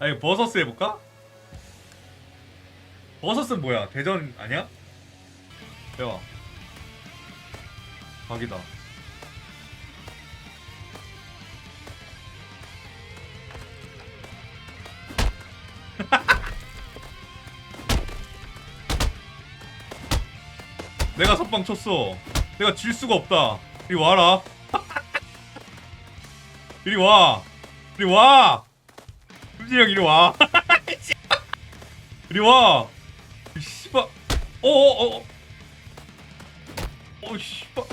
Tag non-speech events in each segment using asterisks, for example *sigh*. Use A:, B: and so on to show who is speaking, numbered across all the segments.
A: 아니 버서스 해볼까? 버서스는 뭐야? 대전 아니야? 야 각이다. *laughs* 내가 선빵 쳤어. 내가 질 수가 없다. 이리 와라. *laughs* 이리 와. 이리 와 금진형 이리 와. *laughs* 이리 와. 이 씨발. 어어어. 어 씨발.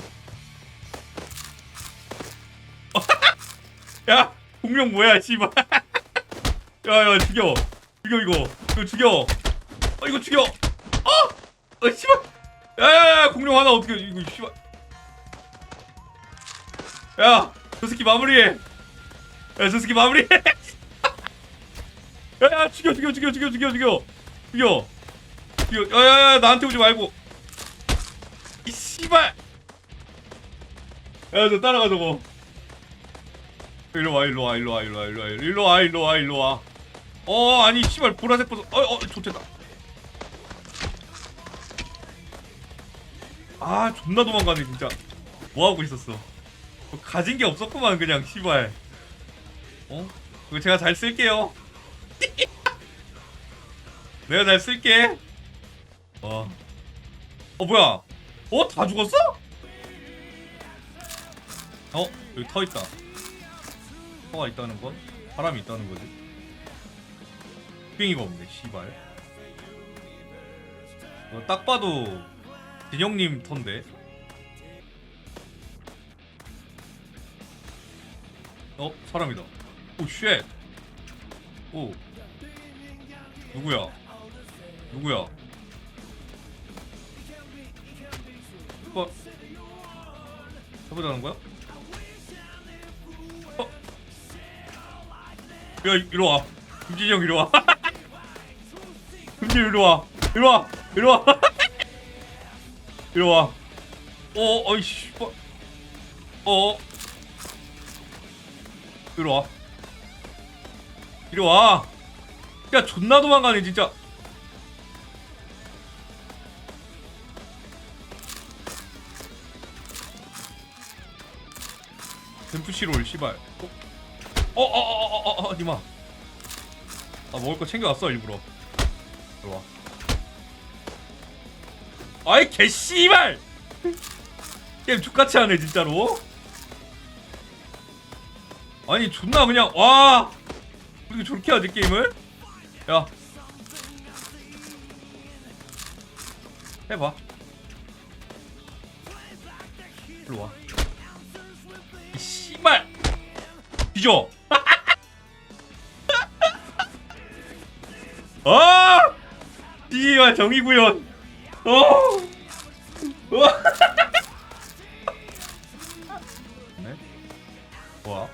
A: *laughs* 야 공룡 뭐야 씨발. *laughs* 야야 죽여. 죽여 이거. 이거 죽여. 어 이거 죽여. 어 어 씨발. 야야야 공룡 하나 어떻게 이거 씨발. 야저 새끼 마무리해. 야저 새끼 마무리해 야야 죽여 죽여 죽여 죽여 죽여 죽여. 죽여. 죽여. 야야야 나한테 오지 말고. 이 씨발. 야저 따라가 저거. 일로 와 일로 와 일로 와 일로 와 일로 와 일로 와. 일로 와 일로 와어 아니 씨발 보라색 버섯 어어 좋겠다. 아 존나 도망가네 진짜. 뭐 하고 있었어? 뭐 가진 게 없었구만 그냥 씨발. 어? 이거 제가 잘 쓸게요 *laughs* 내가 잘 쓸게. 어. 어 뭐야? 어 다 죽었어? 어 여기 터 있다. 터가 있다는 건? 사람이 있다는 거지? 빙이가 없네 씨발. 이거 딱 봐도 진영님 턴데. 어 사람이다. 오 쉣. 오 누구야? 누구야? 뭐 해보자는 거야? 어? 야 이리 와. 김진이 형 이리 와. *laughs* 김진이 이리 와. 이리 와. 이리 와. *laughs* 이리 와. 어, 어이씨. 뭐 어, 이리 와. 이리 와 야 존나 도망가네 진짜. 댐프시롤 씨발. 어어어어어어 니마. 아 먹을 거 챙겨왔어 일부러. 들어와. 아이 개 씨발! 게임 죽같이 하네 진짜로. 아니 존나 그냥 와! 어떻게 저렇게 하지 게임을 야. 해봐. 일로 와. 이 씨발. 뒤져. 아 씨발 정의구현. 어? 어. *laughs* 네? 뭐야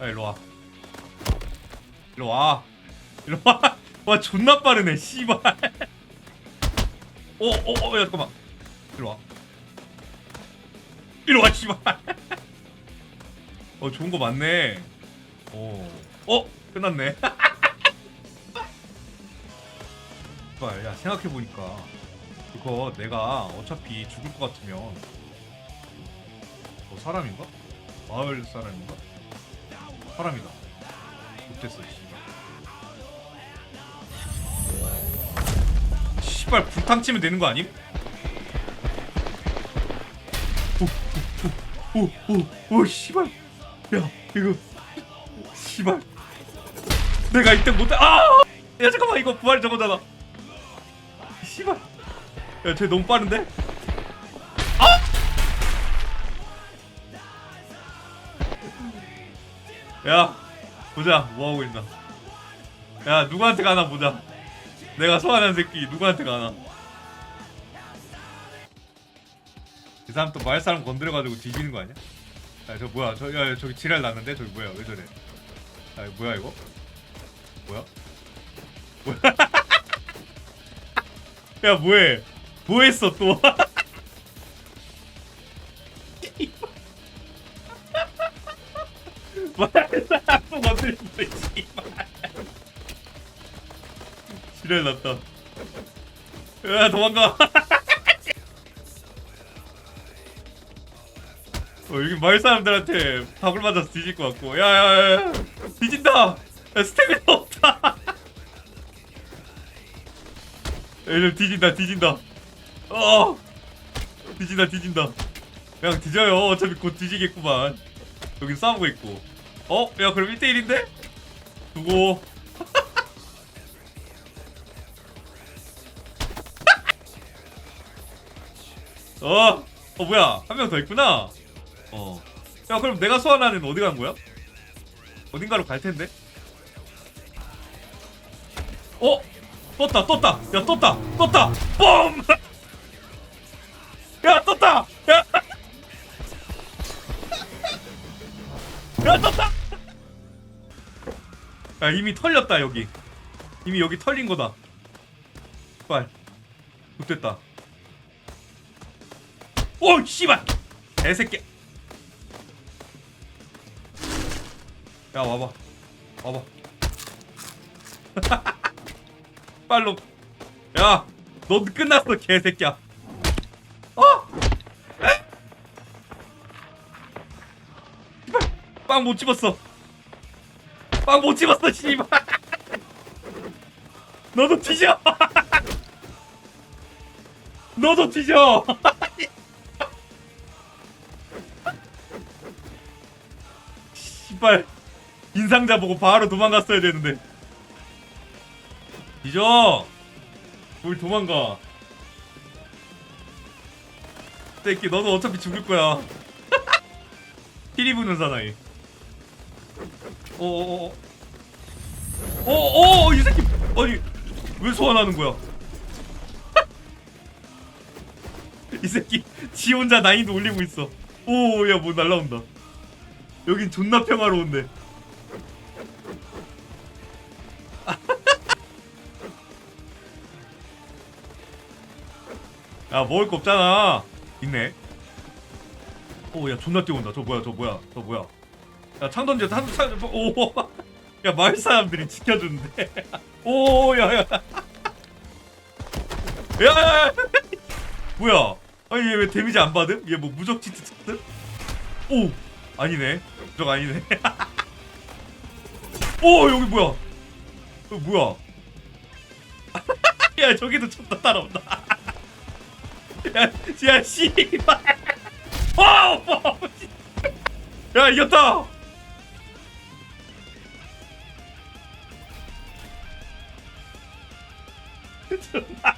A: 야 일로 와. 일로 와. 일로 와. *laughs* 와 존나 빠르네 씨발. 오오오 야 잠깐만. 일로 와. 일로 와 씨발. *laughs* 어 좋은 거 많네. 오어 끝났네. *laughs* 씨발 야 생각해보니까 이거 내가 어차피 죽을 것 같으면 어 사람인가? 마을 사람인가? 사람이다. 못됐어 씨발. 불탕 치면 되는 거 아님? 오오오오오 씨발. 야 이거. 씨발. 내가 1등 못해 아! 야 잠깐만 이거 부활 저거잖아. 씨발. 야쟤 너무 빠른데? 야 보자. 뭐 하고 있나? 야 누구한테 가나 보자. 내가 소환한 새끼 누구한테 가나? 이 사람 또 마을 사람 건드려가지고 뒤지는 거 아니야? 야 저 뭐야? 저 야 저기 지랄 났는데? 저기 뭐야? 왜 저래? 야 뭐야 이거? 뭐야? 뭐야? *laughs* 야 뭐해? 뭐했어 또 *laughs* 지랄 났다. 야 도망가. *laughs* 어, 여기 마을 사람들한테 밥을 맞아서 뒤질 것 같고. 야 야 야 뒤진다. 야 스태미나 없다. *laughs* 얘들 뒤진다 뒤진다. 어. 뒤진다 뒤진다. 그냥 뒤져요. 어차피 곧 뒤지겠구만. 여긴 싸우고 있고. 어? 야 그럼 1대1인데? 두고 어? 어 뭐야? 한 명 더 있구나. 어. 야 그럼 내가 소환하는 어디 간 거야? 어딘가로 갈 텐데. 어? 떴다 떴다. 야 떴다 떴다. bom야 *laughs* 떴다! 야, *laughs* 야 떴다! 야 이미 털렸다 여기. 이미 여기 털린 거다. 빨. 못됐다 오 씨발. 개새끼. 야 와봐. 와봐. *laughs* 빨로. 야너 끝났어 개새끼야. 어? 빵 못 집었어. 빵 못 집었어 씨발. *laughs* 너도 뒤져. *laughs* 너도 뒤져 씨발 인상자 보고 바로 도망갔어야 되는데. 뒤져! 뭘 도망가. 새끼 너도 어차피 죽을 거야. *laughs* 피리 부는 사나이. 어어어. 어어어 이 새끼! 아니 왜 소환하는 거야? *laughs* 이 새끼 지 혼자 난이도 올리고 있어. 오야 뭐 날라온다 여긴 존나 평화로운데. *laughs* 야 먹을 거 없잖아. 있네. 오야 존나 뛰어온다. 저 뭐야 저 뭐야 저 뭐야. 야창 던져 한 창, 오야 *laughs* 마을 사람들이 지켜주는데. *laughs* 오야야. 야야야. 뭐야? 아니 얘 왜 데미지 안 받음? 얘 뭐 무적 치트 쳤음? 오 아니네. 무적 아니네. *laughs* 오 여기 뭐야? 여기 뭐야? *laughs* 야 저기도 쳤다 따라온다. *laughs* 야, 야, 씨발. 와, 와, 야, 이겼다. 존나